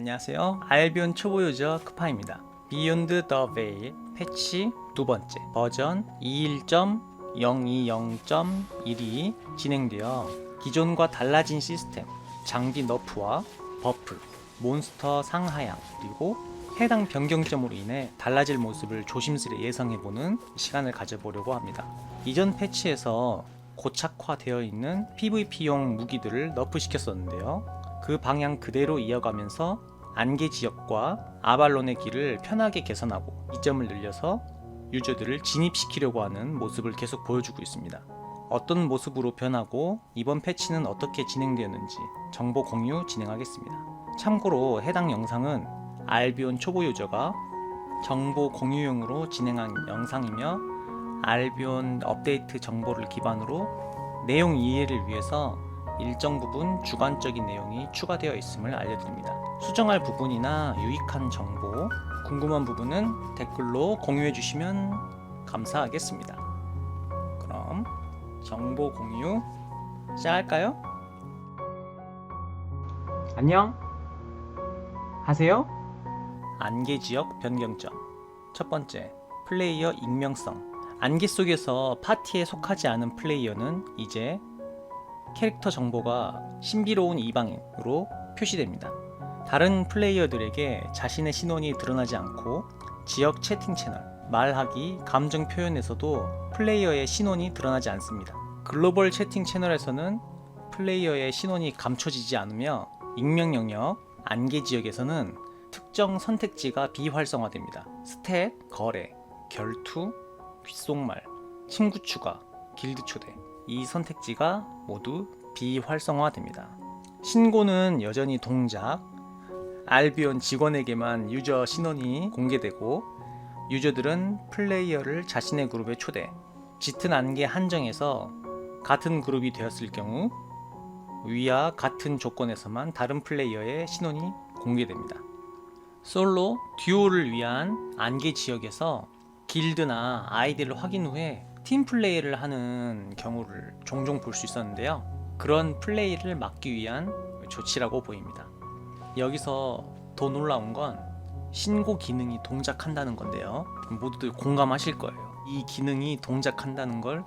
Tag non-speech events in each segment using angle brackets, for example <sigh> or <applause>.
안녕하세요. 알비온 초보 유저 크파입니다. 비욘드 더 베일 패치 두 번째 버전 21.020.1이 진행되어 기존과 달라진 시스템, 장비 너프와 버프, 몬스터 상하향 그리고 해당 변경점으로 인해 달라질 모습을 조심스레 예상해보는 시간을 가져보려고 합니다. 이전 패치에서 고착화되어 있는 PVP용 무기들을 너프시켰었는데요. 그 방향 그대로 이어가면서 안개 지역과 아발론의 길을 편하게 개선하고 이점을 늘려서 유저들을 진입시키려고 하는 모습을 계속 보여주고 있습니다. 어떤 모습으로 변하고 이번 패치는 어떻게 진행되었는지 정보 공유 진행하겠습니다. 참고로 해당 영상은 알비온 초보 유저가 정보 공유용으로 진행한 영상이며 알비온 업데이트 정보를 기반으로 내용 이해를 위해서 일정 부분 주관적인 내용이 추가되어 있음을 알려드립니다. 수정할 부분이나 유익한 정보, 궁금한 부분은 댓글로 공유해 주시면 감사하겠습니다. 그럼 정보 공유 시작할까요? 안녕. 하세요. 안개 지역 변경점. 첫 번째, 플레이어 익명성. 안개 속에서 파티에 속하지 않은 플레이어는 이제 캐릭터 정보가 신비로운 이방인으로 표시됩니다. 다른 플레이어들에게 자신의 신원이 드러나지 않고 지역 채팅 채널, 말하기, 감정 표현에서도 플레이어의 신원이 드러나지 않습니다. 글로벌 채팅 채널에서는 플레이어의 신원이 감춰지지 않으며 익명 영역, 안개 지역에서는 특정 선택지가 비활성화됩니다. 스탯, 거래, 결투, 귓속말, 친구 추가, 길드 초대. 이 선택지가 모두 비활성화됩니다. 신고는 여전히 동작, 알비온 직원에게만 유저 신원이 공개되고 유저들은 플레이어를 자신의 그룹에 초대, 짙은 안개 한정에서 같은 그룹이 되었을 경우 위와 같은 조건에서만 다른 플레이어의 신원이 공개됩니다. 솔로, 듀오를 위한 안개 지역에서 길드나 아이디를 확인 후에 팀 플레이를 하는 경우를 종종 볼 수 있었는데요. 그런 플레이를 막기 위한 조치라고 보입니다. 여기서 더 놀라운 건 신고 기능이 동작한다는 건데요. 모두들 공감하실 거예요. 이 기능이 동작한다는 걸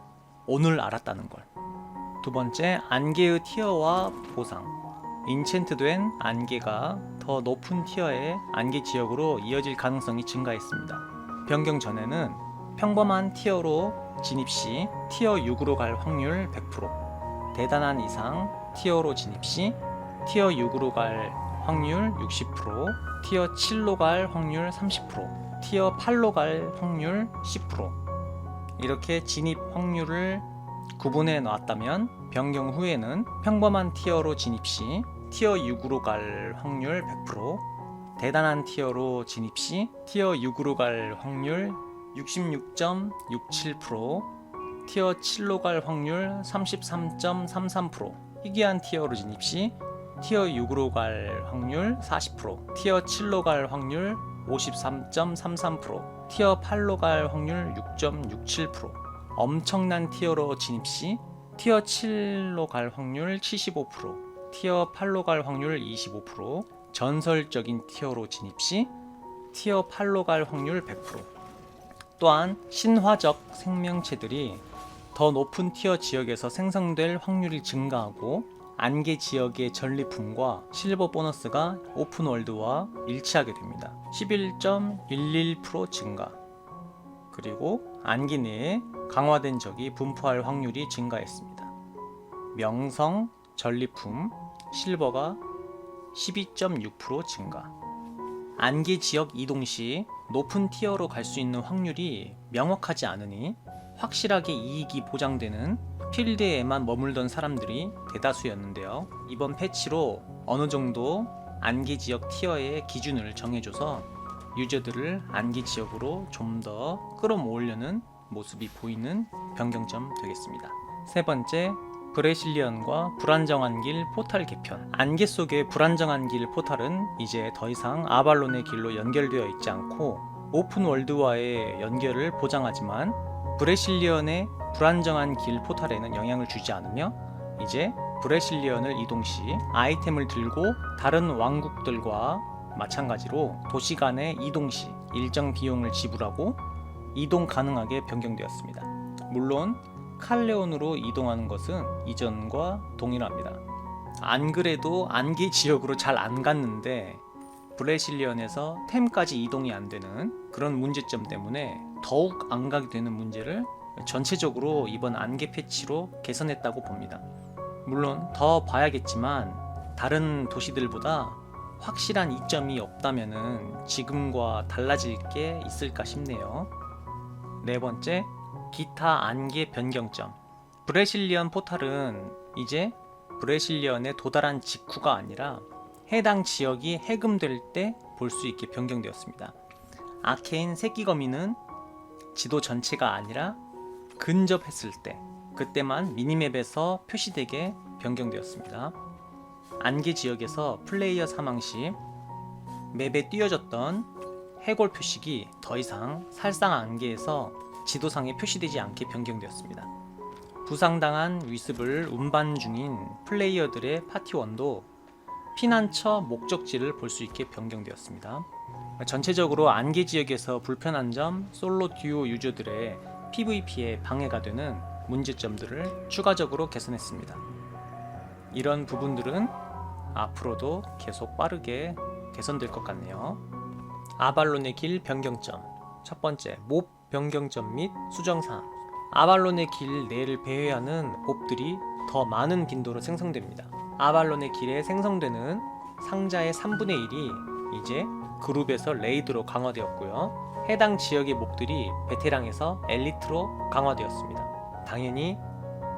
오늘 알았다는 걸. 두 번째, 안개의 티어와 보상. 인챈트된 안개가 더 높은 티어의 안개 지역으로 이어질 가능성이 증가했습니다. 변경 전에는 평범한 티어로 진입 시 티어 6으로 갈 확률 100%, 대단한 이상 티어로 진입 시 티어 6으로 갈 확률 60%, 티어 7로 갈 확률 30%, 티어 8로 갈 확률 10%. 이렇게 진입 확률을 구분해 놨다면 변경 후에는 평범한 티어로 진입 시 티어 6으로 갈 확률 100%, 대단한 티어로 진입 시 티어 6으로 갈 확률 66.67%, 티어 7로 갈 확률 33.33%, 희귀한 티어로 진입 시 티어 6으로 갈 확률 40%, 티어 7로 갈 확률 53.33%, 티어 8로 갈 확률 6.67%, 엄청난 티어로 진입 시 티어 7로 갈 확률 75%, 티어 8로 갈 확률 25%, 전설적인 티어로 진입 시 티어 8로 갈 확률 100%. 또한 신화적 생명체들이 더 높은 티어 지역에서 생성될 확률이 증가하고 안개 지역의 전리품과 실버 보너스가 오픈월드와 일치하게 됩니다. 11.11% 증가. 그리고 안개 내에 강화된 적이 분포할 확률이 증가했습니다. 명성, 전리품, 실버가 12.6% 증가. 안개 지역 이동 시 높은 티어로 갈 수 있는 확률이 명확하지 않으니 확실하게 이익이 보장되는 필드에만 머물던 사람들이 대다수였는데요. 이번 패치로 어느 정도 안개 지역 티어의 기준을 정해줘서 유저들을 안개 지역으로 좀 더 끌어모으려는 모습이 보이는 변경점 되겠습니다. 세 번째, 브레실리언과 불안정한 길 포탈 개편. 안개 속의 불안정한 길 포탈은 이제 더 이상 아발론의 길로 연결되어 있지 않고 오픈 월드와의 연결을 보장하지만 브레실리언의 불안정한 길 포탈에는 영향을 주지 않으며 이제 브레실리언을 이동 시 아이템을 들고 다른 왕국들과 마찬가지로 도시 간의 이동 시 일정 비용을 지불하고 이동 가능하게 변경되었습니다. 물론 칼레온으로 이동하는 것은 이전과 동일합니다. 안 그래도 안개 지역으로 잘 안 갔는데 브레실리언에서 템까지 이동이 안 되는 그런 문제점 때문에 더욱 안 가게 되는 문제를 전체적으로 이번 안개 패치로 개선했다고 봅니다. 물론 더 봐야겠지만 다른 도시들보다 확실한 이점이 없다면은 지금과 달라질 게 있을까 싶네요. 네 번째, 기타 안개 변경점. 브레실리언 포탈은 이제 브레실리언에 도달한 직후가 아니라 해당 지역이 해금될 때 볼 수 있게 변경되었습니다. 아케인 새끼거미는 지도 전체가 아니라 근접했을 때 그때만 미니맵에서 표시되게 변경되었습니다. 안개 지역에서 플레이어 사망 시 맵에 띄어졌던 해골 표식이 더 이상 살상 안개에서 지도상에 표시되지 않게 변경되었습니다. 부상당한 위습을 운반 중인 플레이어들의 파티원도 피난처 목적지를 볼 수 있게 변경되었습니다. 전체적으로 안개 지역에서 불편한 점 솔로 듀오 유저들의 PVP에 방해가 되는 문제점들을 추가적으로 개선했습니다. 이런 부분들은 앞으로도 계속 빠르게 개선될 것 같네요. 아발론의 길 변경점 첫 번째 몹 변경점 및 수정사항 아발론의 길 내를 배회하는 몹들이 더 많은 빈도로 생성됩니다. 아발론의 길에 생성되는 상자의 3분의 1이 이제 그룹에서 레이드로 강화되었고요. 해당 지역의 몹들이 베테랑에서 엘리트로 강화되었습니다. 당연히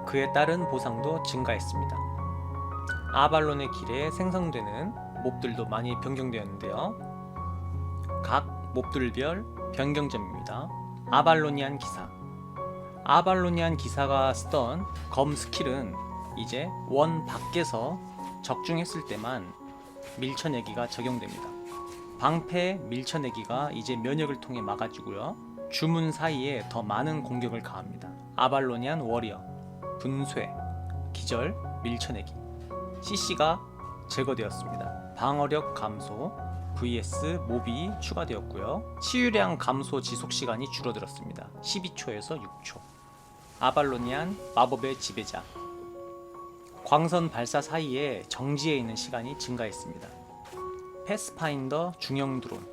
그에 따른 보상도 증가했습니다. 아발론의 길에 생성되는 몹들도 많이 변경되었는데요. 각 몹들별 변경점입니다. 아발로니안 기사 아발로니안 기사가 쓰던 검 스킬은 이제 원 밖에서 적중했을 때만 밀쳐내기가 적용됩니다. 방패 밀쳐내기가 이제 면역을 통해 막아주고요. 주문 사이에 더 많은 공격을 가합니다. 아발로니안 워리어, 분쇄, 기절, 밀쳐내기. CC가 제거되었습니다. 방어력 감소, vs 몹이 추가되었고요. 치유량 감소 지속 시간이 줄어들었습니다. 12초에서 6초. 아발로니안 마법의 지배자. 광선 발사 사이에 정지해 있는 시간이 증가했습니다. 패스파인더 중형 드론.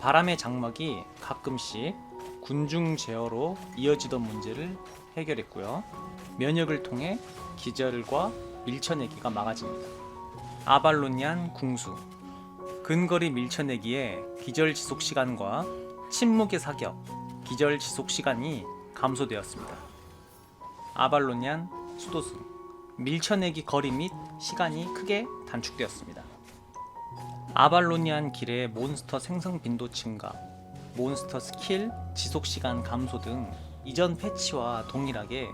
바람의 장막이 가끔씩 군중 제어로 이어지던 문제를 해결했고요. 면역을 통해 기절과 밀쳐내기가 막아집니다. 아발로니안 궁수. 근거리 밀쳐내기에 기절 지속 시간과 침묵의 사격, 기절 지속 시간이 감소되었습니다. 아발로니안 수도승. 밀쳐내기 거리 및 시간이 크게 단축되었습니다. 아발로니안 길의 몬스터 생성 빈도 증가, 몬스터 스킬 지속 시간 감소 등 이전 패치와 동일하게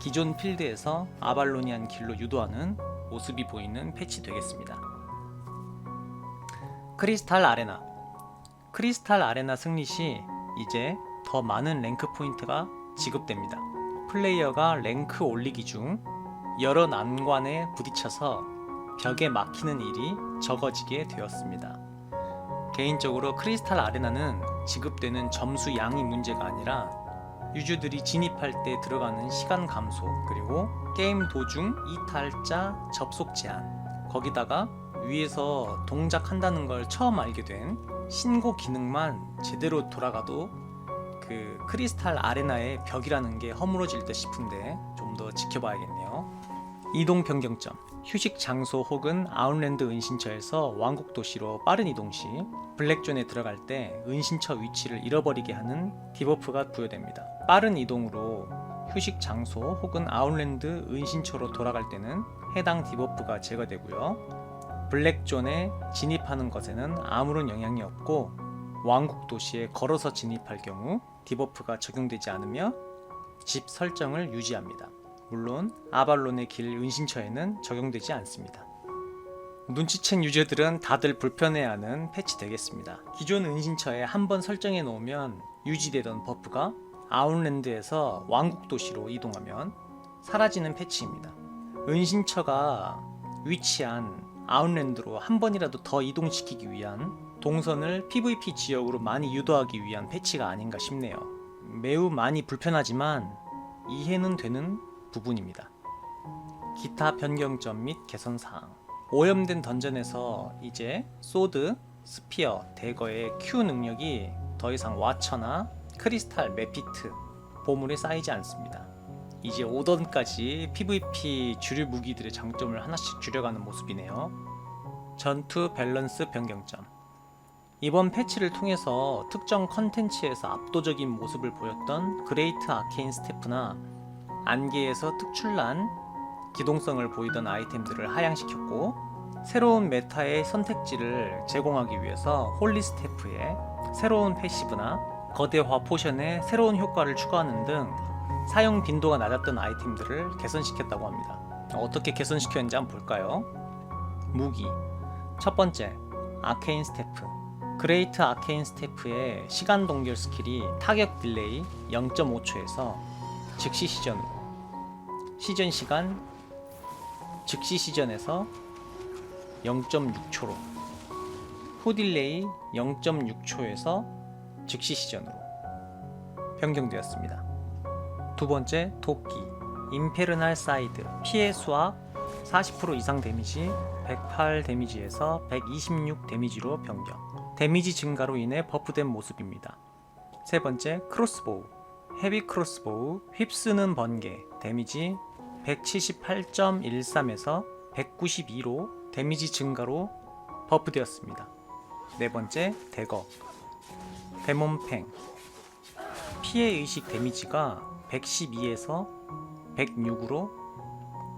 기존 필드에서 아발로니안 길로 유도하는 모습이 보이는 패치 되겠습니다. 크리스탈 아레나 크리스탈 아레나 승리 시 이제 더 많은 랭크 포인트가 지급됩니다. 플레이어가 랭크 올리기 중 여러 난관에 부딪혀서 벽에 막히는 일이 적어지게 되었습니다. 개인적으로 크리스탈 아레나는 지급되는 점수 양이 문제가 아니라 유저들이 진입할 때 들어가는 시간 감소 그리고 게임 도중 이탈자 접속 제한 거기다가 위에서 동작한다는 걸 처음 알게 된 신고 기능만 제대로 돌아가도 그 크리스탈 아레나의 벽이라는 게 허물어질 듯 싶은데 좀 더 지켜봐야겠네요. 이동 변경점 휴식 장소 혹은 아웃랜드 은신처에서 왕국 도시로 빠른 이동 시 블랙존에 들어갈 때 은신처 위치를 잃어버리게 하는 디버프가 부여됩니다. 빠른 이동으로 휴식 장소 혹은 아웃랜드 은신처로 돌아갈 때는 해당 디버프가 제거되고요. 블랙존에 진입하는 것에는 아무런 영향이 없고 왕국 도시에 걸어서 진입할 경우 디버프가 적용되지 않으며 집 설정을 유지합니다. 물론 아발론의 길 은신처에는 적용되지 않습니다. 눈치챈 유저들은 다들 불편해하는 패치 되겠습니다. 기존 은신처에 한번 설정해 놓으면 유지되던 버프가 아웃랜드에서 왕국 도시로 이동하면 사라지는 패치입니다. 은신처가 위치한 아웃랜드로 한 번이라도 더 이동시키기 위한 동선을 PVP 지역으로 많이 유도하기 위한 패치가 아닌가 싶네요. 매우 많이 불편하지만 이해는 되는 부분입니다. 기타 변경점 및 개선 사항. 오염된 던전에서 이제 소드, 스피어, 대거의 Q 능력이 더 이상 와처나 크리스탈, 메피트, 보물에 쌓이지 않습니다. 이제 5던까지 PVP 주류 무기들의 장점을 하나씩 줄여가는 모습이네요. 전투 밸런스 변경점. 이번 패치를 통해서 특정 컨텐츠에서 압도적인 모습을 보였던 그레이트 아케인 스태프나 안개에서 특출난 기동성을 보이던 아이템들을 하향시켰고 새로운 메타의 선택지를 제공하기 위해서 홀리 스태프에 새로운 패시브나 거대화 포션에 새로운 효과를 추가하는 등 사용 빈도가 낮았던 아이템들을 개선시켰다고 합니다. 어떻게 개선시켰는지 한번 볼까요? 무기 첫 번째 아케인 스태프 그레이트 아케인 스태프의 시간 동결 스킬이 타격 딜레이 0.5초에서 즉시 시전으로 시전 시간 즉시 시전에서 0.6초로 후 딜레이 0.6초에서 즉시 시전으로 변경되었습니다. 두 번째 도끼 임페르날 사이드 피해 수학 40% 이상 데미지 108 데미지에서 126 데미지로 변경 데미지 증가로 인해 버프된 모습입니다. 세 번째 크로스보우 헤비 크로스보우 휩쓰는 번개 데미지 178.13에서 192로 데미지 증가로 버프되었습니다. 네 번째 대거 데몬팽 피해 의식 데미지가 112에서 106으로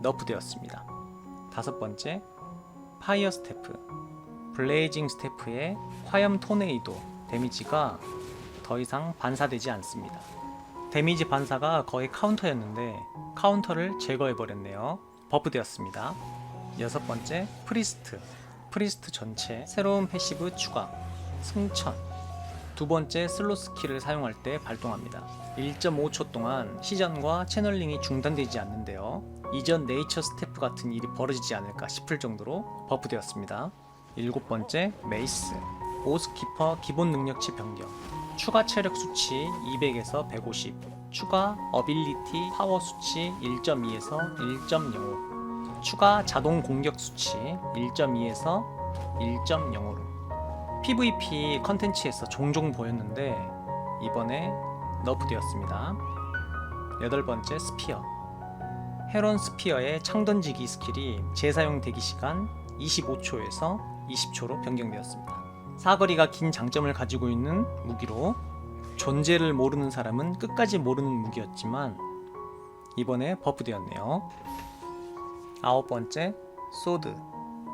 너프되었습니다. 다섯 번째 파이어 스태프 블레이징 스태프의 화염 토네이도 데미지가 더 이상 반사되지 않습니다. 데미지 반사가 거의 카운터였는데 카운터를 제거해 버렸네요. 버프되었습니다. 여섯 번째 프리스트 프리스트 전체 새로운 패시브 추가 승천 두 번째 슬로 스킬을 사용할 때 발동합니다. 1.5초 동안 시전과 채널링이 중단되지 않는데요. 이전 네이처 스태프 같은 일이 벌어지지 않을까 싶을 정도로 버프되었습니다. 일곱 번째 메이스 오스키퍼 기본 능력치 변경 추가 체력 수치 200에서 150 추가 어빌리티 파워 수치 1.2에서 1.05 추가 자동 공격 수치 1.2에서 1.05로 PVP 컨텐츠에서 종종 보였는데 이번에 너프되었습니다. 여덟 번째 스피어 헤론 스피어의 창 던지기 스킬이 재사용 대기 시간 25초에서 20초로 변경되었습니다. 사거리가 긴 장점을 가지고 있는 무기로 존재를 모르는 사람은 끝까지 모르는 무기였지만 이번에 버프되었네요. 아홉 번째 소드.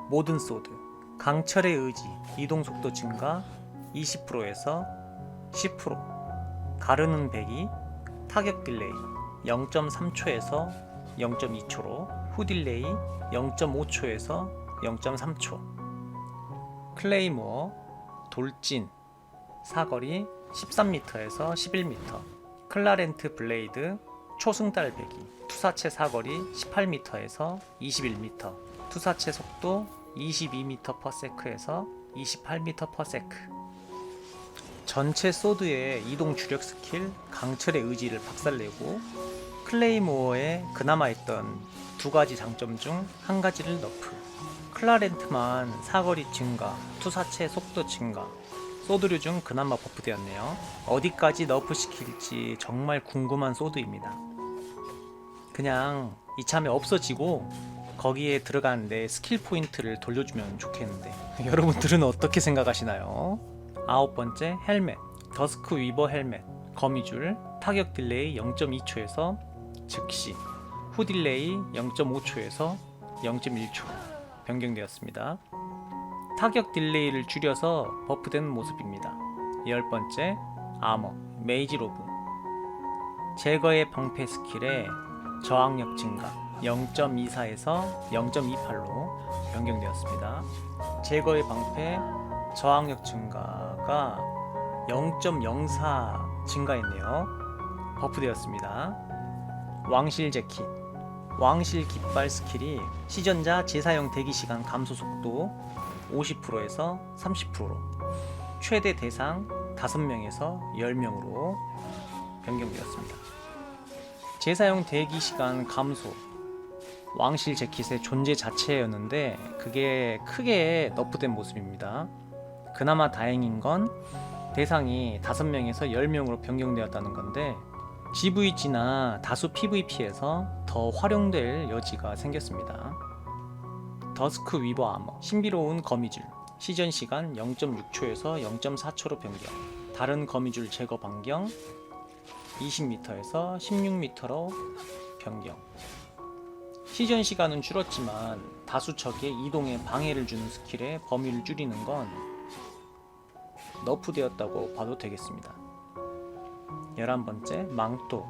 모든 소드. 강철의 의지 이동 속도 증가 20%에서 10% 가르는 배기 타격 딜레이 0.3초에서 0.2초로 후 딜레이 0.5초에서 0.3초. 클레이모어 돌진 사거리 13m에서 11m 클라렌트 블레이드 초승달 배기 투사체 사거리 18m에서 21m 투사체 속도 22m/s에서 28m/s 전체 소드의 이동 주력 스킬 강철의 의지를 박살내고 클레이모어에 그나마 있던 두 가지 장점 중 한 가지를 너프. 클라렌트만 사거리 증가, 투사체 속도 증가 소드류 중 그나마 버프되었네요. 어디까지 너프 시킬지 정말 궁금한 소드입니다. 그냥 이참에 없어지고 거기에 내 스킬 포인트를 돌려주면 좋겠는데. <laughs> 여러분들은 어떻게 생각하시나요? 아홉 번째 헬멧. 더스크 위버 헬멧. 거미줄. 타격 딜레이 0.2초에서 즉시. 후 딜레이 0.5초에서 0.1초 변경되었습니다. 타격 딜레이를 줄여서 버프된 모습입니다. 열 번째 아머 메이지 로브 제거의 방패 스킬에 저항력 증가 0.24에서 0.28로 변경되었습니다. 제거의 방패 저항력 증가가 0.04 증가했네요. 버프되었습니다. 왕실 재킷 왕실 깃발 스킬이 시전자 재사용 대기 시간 감소 속도 50%에서 30%로 최대 대상 5명에서 10명으로 변경되었습니다. 재사용 대기 시간 감소 왕실 재킷의 존재 자체였는데 그게 크게 너프된 모습입니다. 그나마 다행인 건 대상이 5명에서 10명으로 변경되었다는 건데 GVG나 다수 PVP에서 더 활용될 여지가 생겼습니다. 더스크 위버 아머 신비로운 거미줄. 시전 시간 0.6초에서 0.4초로 변경. 다른 거미줄 제거 반경 20m에서 16m로 변경. 시전 시간은 줄었지만 다수 적의 이동에 방해를 주는 스킬의 범위를 줄이는 건 너프되었다고 봐도 되겠습니다. 11번째 망토.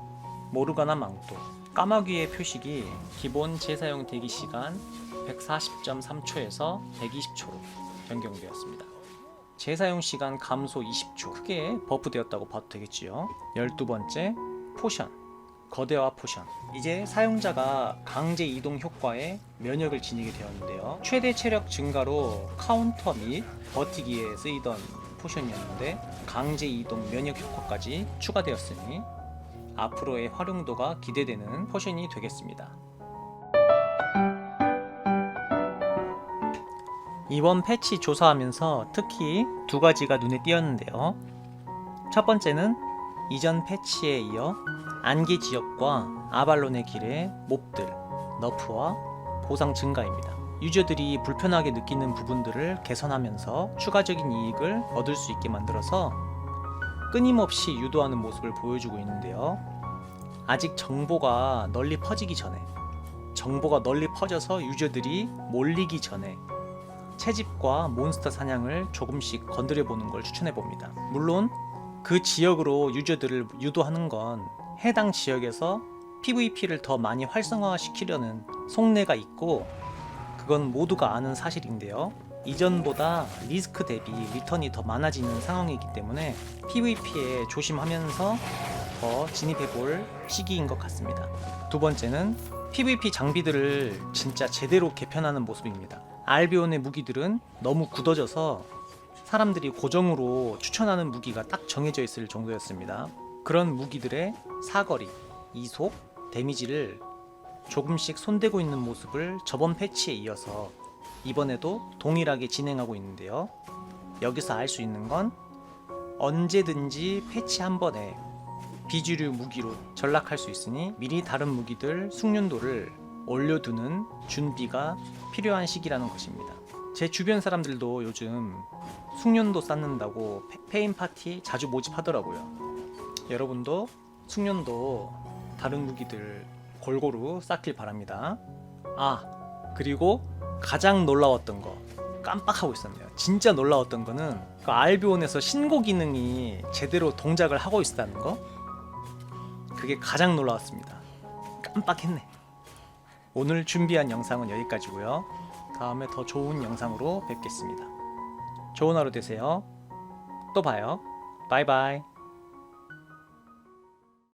모르가나 망토. 까마귀의 표식이 기본 재사용 대기 시간 140.3초에서 120초로 변경되었습니다. 재사용 시간 감소 20초 크게 버프되었다고 봐도 되겠지요. 12번째 포션 거대화 포션 이제 사용자가 강제 이동 효과에 면역을 지니게 되었는데요. 최대 체력 증가로 카운터 및 버티기에 쓰이던 포션이었는데 강제 이동 면역 효과까지 추가되었으니 앞으로의 활용도가 기대되는 포션이 되겠습니다. 이번 패치 조사하면서 특히 두 가지가 눈에 띄었는데요. 첫 번째는 이전 패치에 이어 안개 지역과 아발론의 길의 몹들, 너프와 보상 증가입니다. 유저들이 불편하게 느끼는 부분들을 개선하면서 추가적인 이익을 얻을 수 있게 만들어서 끊임없이 유도하는 모습을 보여주고 있는데요. 아직 정보가 널리 퍼지기 전에, 정보가 널리 퍼져서 유저들이 몰리기 전에 채집과 몬스터 사냥을 조금씩 건드려 보는 걸 추천해 봅니다. 물론 그 지역으로 유저들을 유도하는 건 해당 지역에서 PVP를 더 많이 활성화시키려는 속내가 있고 그건 모두가 아는 사실인데요. 이전보다 리스크 대비 리턴이 더 많아지는 상황이기 때문에 PVP에 조심하면서 더 진입해 볼 시기인 것 같습니다. 두 번째는 PVP 장비들을 진짜 제대로 개편하는 모습입니다. 알비온의 무기들은 너무 굳어져서 사람들이 고정으로 추천하는 무기가 딱 정해져 있을 정도였습니다. 그런 무기들의 사거리, 이속, 데미지를 조금씩 손대고 있는 모습을 저번 패치에 이어서 이번에도 동일하게 진행하고 있는데요. 여기서 알 수 있는 건 언제든지 패치 한 번에 비주류 무기로 전락할 수 있으니 미리 다른 무기들 숙련도를 올려두는 준비가 필요한 시기라는 것입니다. 제 주변 사람들도 요즘 숙련도 쌓는다고 페- 페인 파티 자주 모집하더라고요. 여러분도 숙련도 다른 무기들 골고루 쌓길 바랍니다. 아 그리고 가장 놀라웠던 거 깜빡하고 있었네요. 진짜 놀라웠던 거는 그 알비온에서 신고 기능이 제대로 동작을 하고 있다는 거. 그게 가장 놀라웠습니다. 깜빡했네. 오늘 준비한 영상은 여기까지고요. 다음에 더 좋은 영상으로 뵙겠습니다. 좋은 하루 되세요. 또 봐요. 바이바이.